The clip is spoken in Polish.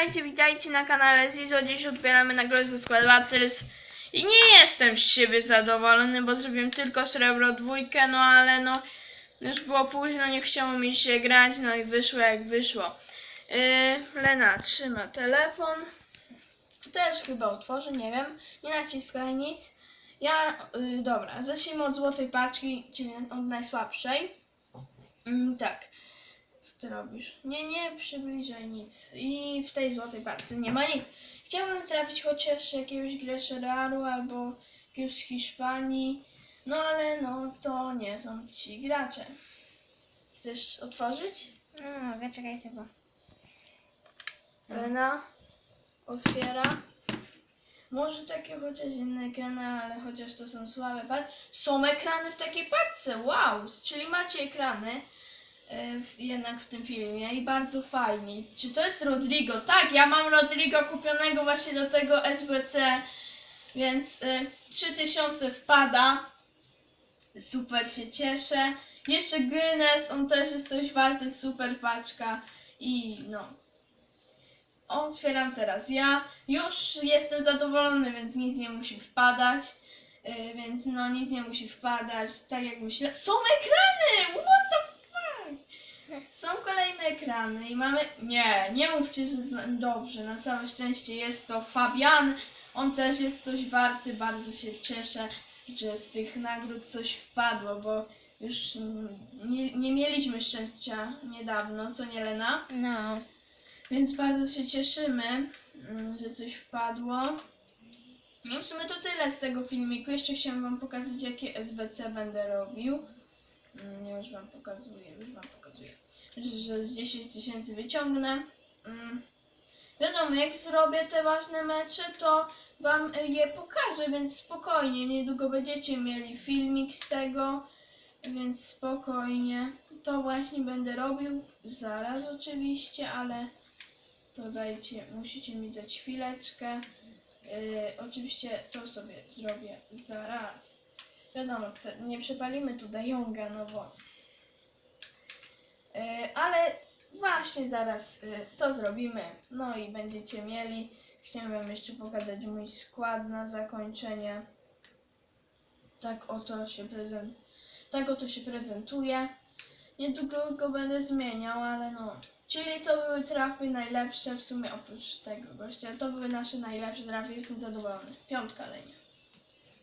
Witajcie, witajcie na kanale Zizo. Dziś odbieramy nagrodę ze Squad Battles. I nie jestem z siebie zadowolony, bo zrobiłem tylko srebro dwójkę, no ale no już było późno, nie chciało mi się grać, no i wyszło jak wyszło. Yy, Lena trzyma telefon. Też chyba otworzę, nie wiem. Nie naciskaj nic. Ja, yy, dobra, zacznijmy od złotej paczki, czyli od najsłabszej. Mm, tak. Co ty robisz? Nie, nie przybliżaj nic. I w tej złotej paczce nie ma nic. Chciałbym trafić chociaż jakiegoś Gresheraru albo jakiegoś z Hiszpanii. No ale no to nie są ci gracze. Chcesz otworzyć? No mogę, czekaj sobie. Lena otwiera. Może takie chociaż inne ekrany, ale chociaż to są słabe. Są ekrany w takiej paczce, wow! Czyli macie ekrany jednak w tym filmie i bardzo fajnie. Czy to jest Rodrigo? Tak, ja mam Rodrigo kupionego właśnie do tego SBC, więc e, 3000 wpada. Super się cieszę. Jeszcze Guinness, on też jest coś warty, super paczka i no. Otwieram teraz ja. Już jestem zadowolony, więc nic nie musi wpadać. Yy, więc no nic nie musi wpadać. Tak jak myślę. Są ekrany! What the? Są kolejne ekrany i mamy. Nie, nie mówcie, że zna... dobrze. Na całe szczęście jest to Fabian. On też jest coś warty. Bardzo się cieszę, że z tych nagród coś wpadło, bo już nie, nie mieliśmy szczęścia niedawno, co nie Lena? No. Więc bardzo się cieszymy, mm, że coś wpadło. No w sumie to tyle z tego filmiku. Jeszcze chciałam wam pokazać, jakie SBC będę robił. Mm, Nie, już wam pokazuję, już wam pokazuję. Że- z 10 tysięcy wyciągnę. Mm, Wiadomo, jak zrobię te ważne mecze, to wam je pokażę, więc spokojnie. Niedługo będziecie mieli filmik z tego, więc spokojnie. To właśnie będę robił. Zaraz oczywiście, ale to dajcie, musicie mi dać chwileczkę. Yy, oczywiście to sobie zrobię zaraz. Wiadomo, nie przepalimy tu Dajonga, no bo... Yy, ale właśnie zaraz yy, to zrobimy. No i będziecie mieli. Chciałem jeszcze pokazać mój skład na zakończenie. Tak oto się prezent... Tak oto się prezentuje. Niedługo go będę zmieniał, ale no. Czyli to były trafy najlepsze w sumie oprócz tego gościa. To były nasze najlepsze trafy, jestem zadowolony. Piątka Lenia.